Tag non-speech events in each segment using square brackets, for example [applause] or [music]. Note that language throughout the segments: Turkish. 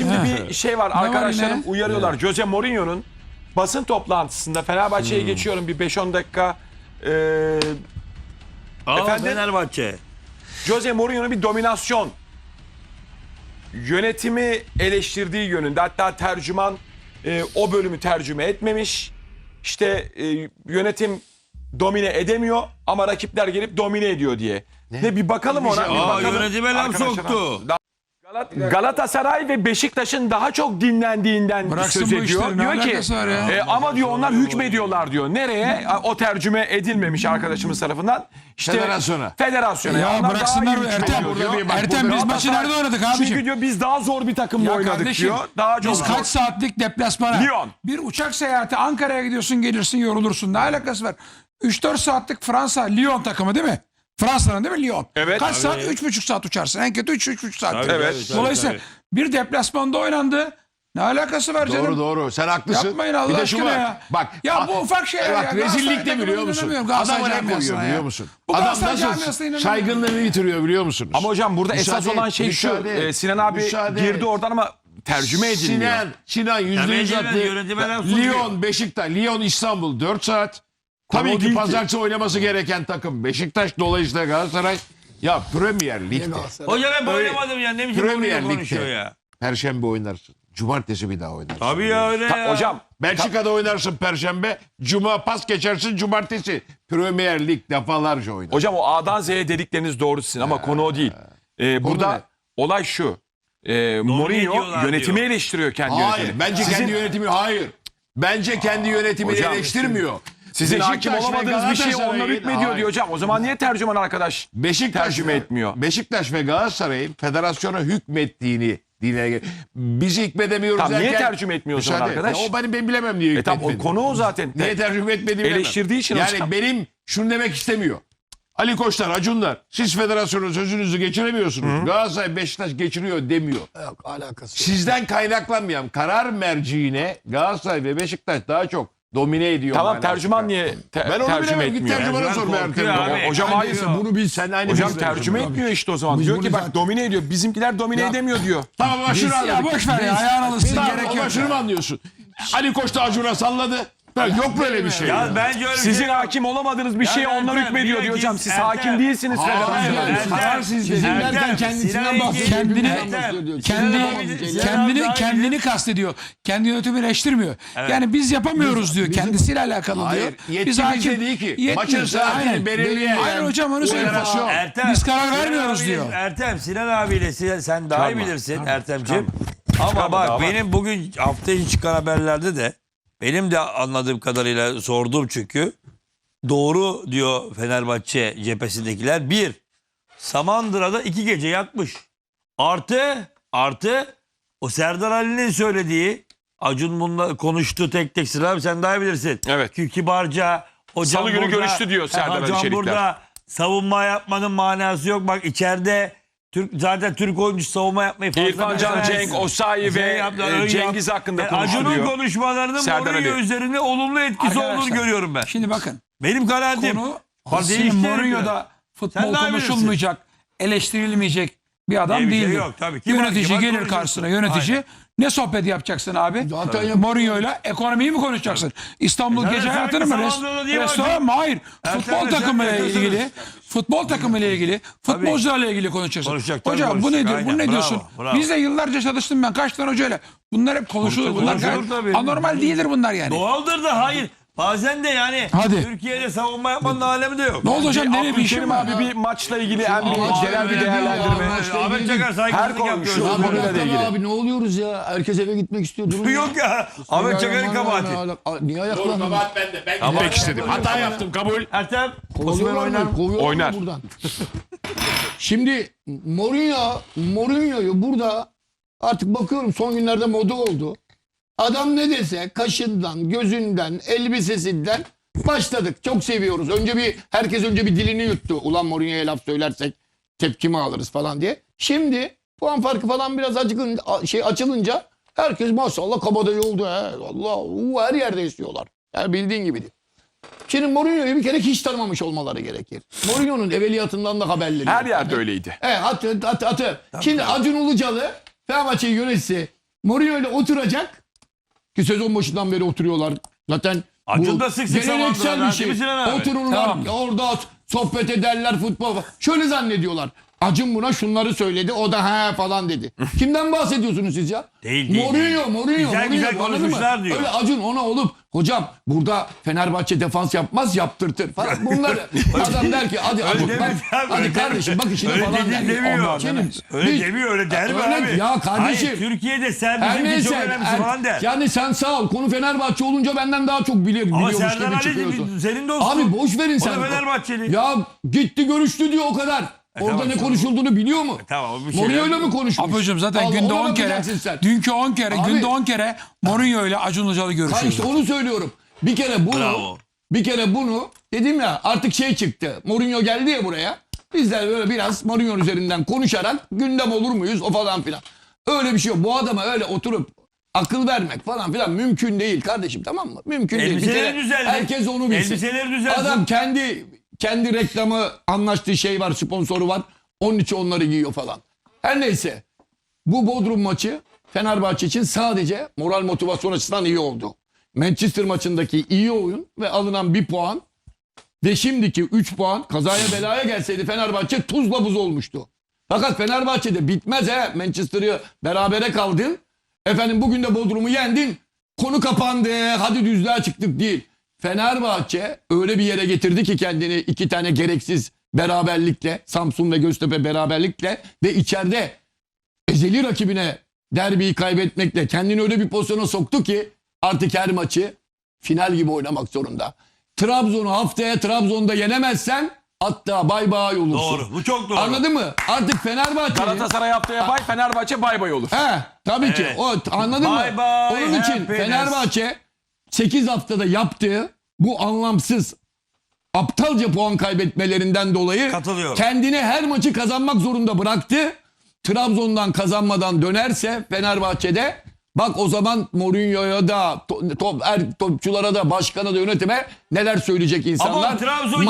Şimdi bir şey var arkadaşlarım yine? uyarıyorlar. Jose Mourinho'nun basın toplantısında Fenerbahçe'ye geçiyorum bir 5-10 dakika. Ee, Aa, Efendim? Fenerbahçe. Jose Mourinho'nun bir dominasyon yönetimi eleştirdiği yönünde. Hatta tercüman e, o bölümü tercüme etmemiş. İşte e, yönetim domine edemiyor ama rakipler gelip domine ediyor diye. Ne bir bakalım ona. bir Aa, bakalım. yönetime laf Arkadaşlar, soktu. Galatasaray ve Beşiktaş'ın daha çok dinlendiğinden Bıraksın söz bu ediyor. işleri, ne Diyor ki alakası var ya? e, ama diyor onlar hükmediyorlar diyor. Nereye? O tercüme edilmemiş arkadaşımız tarafından. İşte Federasyona. Federasyona. Ya Onlar daha bıraksınlar iyi Ertem. hükmediyor diyor. Burada bir- bak, Ertem biz maçı nerede oynadık abiciğim? Çünkü diyor biz daha zor bir takımla Ya oynadık kardeşim, diyor. Daha çok Biz zor. kaç saatlik deplasmana? Lyon. Bir uçak seyahati Ankara'ya gidiyorsun gelirsin yorulursun. Ne alakası var? 3-4 saatlik Fransa Lyon takımı değil mi? Fransa'nın değil mi Lyon? Evet. Kaç saat? 3,5 saat uçarsın. En kötü 3-3,5 saat. Tabii, Evet. tabii, Dolayısıyla tabii. bir deplasmanda oynandı. Ne alakası var canım? Doğru doğru. Sen haklısın. Yapmayın Allah bir de şu aşkına var. ya. Bak. Ya bu ufak şeyler Bak ya. rezillik Galatasaray de takımını biliyor musun? inanamıyorum Galatasaray Adama ne camiasına koyuyor ya. biliyor musun? Bu Adam Galatasaray nasıl camiasına inanamıyorum. saygınlığını yitiriyor biliyor musunuz? Ama hocam burada esas Müsaade- olan şey şu. müsaade- e, Sinan abi müsaade- girdi oradan ama tercüme edilmiyor. Sinan, Sinan yüzde yüz attı. laf sokuyor. Lyon, Beşiktaş, Lyon, İstanbul 4 saat. Tabii ki pazartesi oynaması gereken takım Beşiktaş dolayısıyla Galatasaray. Ya Premier Lig'de. Hocam Öyle- oynamadım ya. Ne biçim Premier Lig'de. konuşuyor ya. Perşembe oynarsın. Cumartesi bir daha oynarsın. Tabii ya öyle ya. hocam Belçika'da oynarsın Perşembe. Cuma pas geçersin Cumartesi. Premier Lig defalarca oynar. hocam o A'dan Z'ye dedikleriniz doğru sizin ama konu o değil. E, burada ne? olay şu. E, Mourinho ediyorlar yönetimi diyor. eleştiriyor kendi Hayır. yönetimini. Bence Sizin- kendi yönetimi hayır. Bence kendi yönetimini hocam, eleştirmiyor. Sizin Beşiktaş hakim ve olamadığınız bir şey onlar Galatasaray'ın- hükmediyor Hayır. diyor hocam. O zaman niye tercüman arkadaş Beşiktaş tercüme etmiyor? Beşiktaş ve Galatasaray'ın federasyona hükmettiğini dile gel- Bizi hükmedemiyoruz Tamam, niye tercüme etmiyor o zaman Müsaade. arkadaş? Ya o benim, ben bilemem diye E tamam o konu o zaten. Niye tercüme etmediğimi bilemem. Eleştirdiği için Yani hocam. benim şunu demek istemiyor. Ali Koçlar, Acunlar siz federasyonun sözünüzü geçiremiyorsunuz. Galatasaray Beşiktaş geçiriyor demiyor. Yok alakası yok. Sizden kaynaklanmayan karar merciine Galatasaray ve Beşiktaş daha çok domine ediyor. Tamam tercüman niye te- Ben onu tercüme bilemem. Git etmiyor? tercümana Tercüman sor korkuyor Ertem. abi. Hocam hayır. Bunu biz Sen aynı Hocam tercüme etmiyor işte o zaman. Biz diyor bunu ki bak domine ediyor. Bizimkiler domine edemiyor diyor. Tamam Ya anladık. boş ver ya ayağın alışsın Tamam, gerek yok. şunu mu anlıyorsun? Ali Koç da Acun'a salladı. Ha, yok böyle bir şey. Ya bence öyle Sizin şey hakim olamadığınız bir şeye Ya onlar hükmediyor diyor hocam. Siz Ertem. hakim değilsiniz Hayır, federasyona. Ertem, Karar sizde. Sizin Ertem, derken kendisinden bahsediyor. Engin- birbirinden Ertem, bahsediyor. kendi Sinan kendini kendini kastediyor. Kendi yönetimi eleştirmiyor. Yani biz yapamıyoruz diyor. Kendisiyle alakalı Hayır, diyor. yetki Biz hakim değil ki. yetmiyor. Maçın saatini Aynen. belirleyen Hayır hocam onu söylüyor. federasyon. Ertem, Biz karar Sinan vermiyoruz abiyle- diyor. Ertem, Sinan abiyle Sinan- sen daha iyi bilirsin Ertemciğim. Ama bak benim bugün hafta içi çıkan haberlerde de benim de anladığım kadarıyla sordum çünkü. Doğru diyor Fenerbahçe cephesindekiler. Bir, Samandıra'da iki gece yatmış. Artı, artı o Serdar Ali'nin söylediği Acun bununla konuştu tek tek abi sen daha iyi bilirsin. Evet. Ki kibarca hocam Salı günü burada- görüştü diyor Serdar Ali Çelikler. burada savunma yapmanın manası yok. Bak içeride Türk zaten Türk oyuncusu savunma yapmayı fazla İrfan Can, beceremez. Cenk, Osayi ve yaptı, e, öyle Cengiz yap- hakkında Yani konuştu Acun'un diyor. konuşmalarının Serdar Mourinho Ali. üzerinde olumlu etkisi olduğunu Arkadaşlar, görüyorum ben. Şimdi bakın. Benim kanaatim. Konu Bak sizin değişti Mourinho'da futbol Sen daha bilirsin. konuşulmayacak, eleştirilmeyecek bir adam Diye bir şey değildir. yok, tabii. Kibar- Yönetici kibar gelir karşısına yönetici. Aynen. Ne sohbet yapacaksın abi? Zaten yap- Mourinho'yla ekonomiyi mi konuşacaksın? İstanbul E zaten gece sen hayatını mı? Niye restoran mı? Hayır. Ertem Futbol yakınsınız. ilgili, futbol takımıyla ilgili, futbolcularla ilgili konuşacaksın. Konuşacak, tabii Hocam bu konuşacak. nedir? Bu Aynen, ne bravo, diyorsun? bravo. Biz de yıllarca çalıştım ben. Kaç tane hocayla. Bunlar hep konuşulur. Bunlar konuşulur gayet tabii. anormal değildir bunlar yani. Doğaldır da hayır. Bazen de yani Hadi. Türkiye'de savunma yapmanın alemi de yok. Ne oldu hocam? Nereye bir Abdülkerim var? abi bir maçla ilgili en bir Ama genel bir değerlendirme. abi, Ahmet Çakar Her saygısızlık konuşuyor. yapıyor. Abi, Abi, konuyla ilgili. abi ne oluyoruz ya? Herkes eve gitmek istiyor. Durun [laughs] Yok ya. Ahmet Çakar'ın kabahati. Niye ayaklandın? bende. Ben gitmek istedim. Hata yaptım kabul. Ertem. Kovuyorlar oynar mı? mı? Kovuyorlar mı Oynar. buradan. [laughs] Şimdi Mourinho, Mourinho'yu burada artık bakıyorum son günlerde moda oldu. Adam ne dese kaşından, gözünden, elbisesinden başladık. Çok seviyoruz. Önce bir herkes önce bir dilini yuttu. Ulan Mourinho'ya laf söylersek tepkimi alırız falan diye. Şimdi puan farkı falan biraz acıkınca, şey açılınca herkes maşallah kabadayı oldu. He. Allah uu, her yerde istiyorlar. Yani bildiğin gibi. Şimdi Mourinho'yu bir kere hiç tanımamış olmaları gerekir. Mourinho'nun evveliyatından da haberleri. Her yok. yerde öyleydi. Evet atı atı atı. Şimdi Acun Ilıcalı Fenerbahçe'yi yönetse Mourinho ile oturacak ki sezon başından beri oturuyorlar. Zaten Acun da sık sık geleneksel bir şey. Otururlar Tamam. orada sohbet ederler futbol. Şöyle zannediyorlar. Acun buna şunları söyledi o da ha falan dedi. [laughs] Kimden bahsediyorsunuz siz ya? Değil, değil, Mourinho. Mourinho, Güzel Mourinho. güzel anladın mı? konuşmuşlar diyor. Öyle Acun ona olup hocam burada Fenerbahçe defans yapmaz yaptırtır falan. [laughs] Bunları adam der ki hadi Acun demiyor bak, abi, hadi öyle kardeşim bak işine Öyle falan dediğin der. demiyor. Ondan Şimdi Öyle biz- demiyor öyle der mi Öyle- abi? Ya kardeşim. Hayır Türkiye'de sen her bizimki çok neyse. her- falan der. yani sen sağ ol. Konu Fenerbahçe olunca benden daha çok bilir, Ama biliyormuş Serdar gibi Ali çıkıyorsun. senin dostun. Abi boş verin O sen. da Fenerbahçeli. Ya gitti görüştü diyor o kadar. Orada tamam, ne konuşulduğunu biliyor mu? Tamam bir şey. Mourinho'yla mı konuşmuş? Apocuğum zaten Allah, günde ona 10 kere, bakacaksın sen. dünkü 10 kere, Abi- günde 10 kere Mourinho ile Acun Ilıcalı Ha görüşüyor. işte onu söylüyorum. Bir kere bunu Bravo. bir kere bunu dedim ya artık şey çıktı. Mourinho geldi ya buraya. Biz de böyle biraz Mourinho üzerinden konuşarak gündem olur muyuz o falan filan. Öyle bir şey yok. Bu adama öyle oturup akıl vermek falan filan mümkün değil kardeşim tamam mı? Mümkün değil. Bir Elbiseleri kere düzeldi. herkes onu bilsin. Elbiseleri düzelsin. Adam kendi kendi reklamı anlaştığı şey var, sponsoru var. Onun için onları giyiyor falan. Her neyse. Bu Bodrum maçı Fenerbahçe için sadece moral motivasyon açısından iyi oldu. Manchester maçındaki iyi oyun ve alınan bir puan ve şimdiki 3 puan kazaya belaya gelseydi Fenerbahçe tuzla buz olmuştu. Fakat Fenerbahçe'de bitmez he. Manchester'ı berabere kaldın. Efendim bugün de Bodrum'u yendin. Konu kapandı. Hadi düzlüğe çıktık değil. Fenerbahçe öyle bir yere getirdi ki kendini iki tane gereksiz beraberlikle Samsun ve Göztepe beraberlikle ve içeride ezeli rakibine derbiyi kaybetmekle kendini öyle bir pozisyona soktu ki artık her maçı final gibi oynamak zorunda. Trabzon'u haftaya Trabzon'da yenemezsen hatta bay bay olursun. Doğru. Bu çok doğru. Anladın mı? Artık Fenerbahçe'nin Galatasaray haftaya bay, Fenerbahçe bay bay olur. He tabii ki. Evet. O anladın Bye mı? bye, Onun için happiness. Fenerbahçe 8 haftada yaptığı bu anlamsız aptalca puan kaybetmelerinden dolayı Katılıyorum. kendini her maçı kazanmak zorunda bıraktı. Trabzon'dan kazanmadan dönerse Fenerbahçe'de bak o zaman Mourinho'ya da to- top, er, topçulara da başkana da yönetime neler söyleyecek insanlar. Ama Trabzon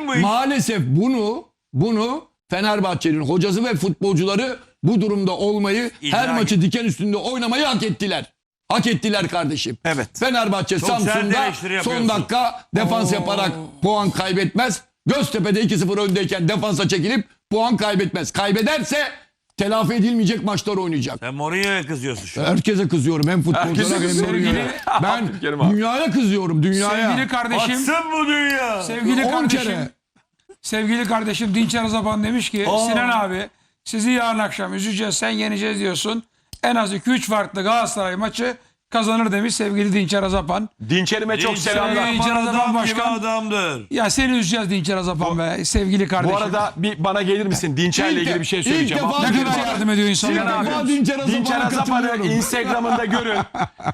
mi bu iş? Maalesef bunu bunu Fenerbahçe'nin hocası ve futbolcuları bu durumda olmayı İdrak her maçı diken üstünde oynamayı hak ettiler. Hak ettiler kardeşim. Evet. Fenerbahçe sert Samsun'da son dakika defans yaparak puan kaybetmez. Göztepe'de 2-0 öndeyken defansa çekilip puan kaybetmez. Kaybederse telafi edilmeyecek maçlar oynayacak. Sen Mourinho'ya kızıyorsun şu an. Herkese kızıyorum hem futbolculara Herkese hem. Mourinho'ya. Ben dünyaya kızıyorum dünyaya. Sevgili kardeşim, Batsın bu dünya. sevgili 10 kardeşim, kere. sevgili kardeşim Dinçer Azapan demiş ki Aa. Sinan abi sizi yarın akşam üzeceğiz sen yeneceğiz diyorsun. En az 2-3 farklı Galatasaray maçı kazanır demiş sevgili Dinçer Azapan. Dinçerime çok Dinçer selamlar. Dinçer Azapan başkan. adamdır. Ya seni üzeceğiz Dinçer Azapan be sevgili kardeşim. Bu arada bir bana gelir misin? Dinçer'le İlk ilgili bir şey ilk söyleyeceğim. defa ne kadar yardım ediyor insanlara. abi, musun? Dinçer Azapan'a Dinçer Azapan'ı katılıyorum. [laughs] Instagram'ında görün.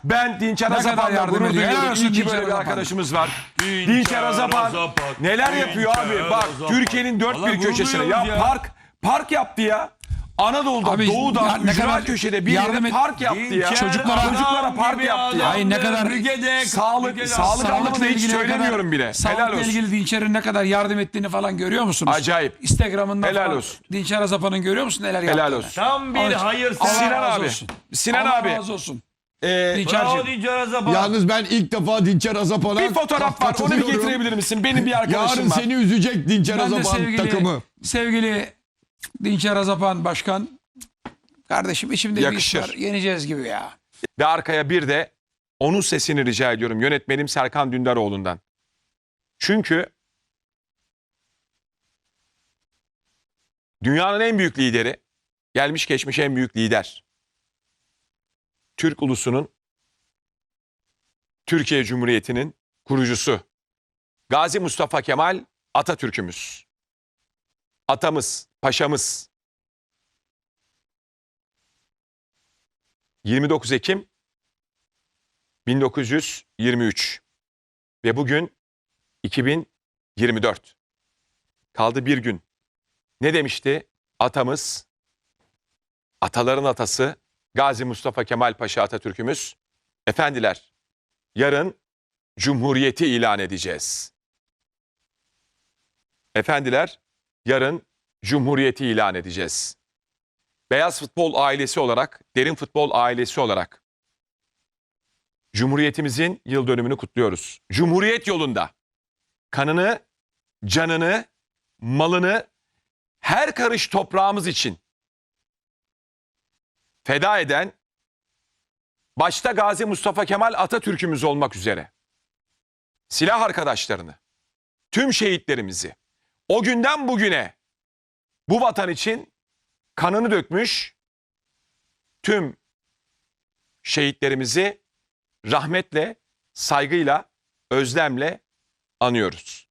Ben Dinçer [laughs] kadar Azapan'la yardım gurur ediyor. Helal duyuyorum. olsun İyi ki Dinçer böyle bir Azapan. arkadaşımız var. Dinçer Dinçer Azapan Azapan, neler Dinçer yapıyor abi? Bak. Türkiye'nin dört Vallahi bir gurur köşesine. Ya, duyuyoruz ya. park park yaptı ya. Anadolu'da, Abi, Doğu'da, ne kadar köşede bir yardım yere et- park yaptı ya. Çocuklara- çocuklara park yaptı ya. Ay ne kadar- Müge'de- Sağlık, sağlık anlamında hiç ilgili ne söylemiyorum kadar- bile. Helal Sağlıkla olsun. ilgili Dinçer'in ne kadar yardım ettiğini falan görüyor musunuz? Acayip. Instagram'ında Helal falan olsun. Dinçer Azapan'ın görüyor musun neler Helal yaptığını? olsun. Tam bir Allah- hayır Allah Sinan razı abi. olsun. Sinan Allah abi. razı olsun. Ee, Bravo Dinçer'cim. Dinçer Azapan. Yalnız ben ilk defa Dinçer Azapan'a bir fotoğraf var. Onu bir katılıyorum. getirebilir misin? Benim bir arkadaşım Yarın var. seni üzecek Dinçer Ben de Azapan sevgili, takımı. sevgili Dinçer Azapan başkan kardeşim içimde Yakışır. bir iş var. Yeneceğiz gibi ya. Ve arkaya bir de onun sesini rica ediyorum yönetmenim Serkan Dündaroğlu'ndan. Çünkü dünyanın en büyük lideri, gelmiş geçmiş en büyük lider. Türk ulusunun, Türkiye Cumhuriyeti'nin kurucusu. Gazi Mustafa Kemal Atatürk'ümüz. Atamız, paşamız. 29 Ekim 1923 ve bugün 2024. Kaldı bir gün. Ne demişti atamız, ataların atası Gazi Mustafa Kemal Paşa Atatürk'ümüz? Efendiler, yarın Cumhuriyeti ilan edeceğiz. Efendiler, yarın Cumhuriyeti ilan edeceğiz. beyaz futbol ailesi olarak, derin futbol ailesi olarak Cumhuriyetimizin yıl dönümünü kutluyoruz. Cumhuriyet yolunda kanını, canını, malını her karış toprağımız için feda eden başta Gazi Mustafa Kemal Atatürk'ümüz olmak üzere silah arkadaşlarını, tüm şehitlerimizi o günden bugüne bu vatan için kanını dökmüş tüm şehitlerimizi rahmetle, saygıyla, özlemle anıyoruz.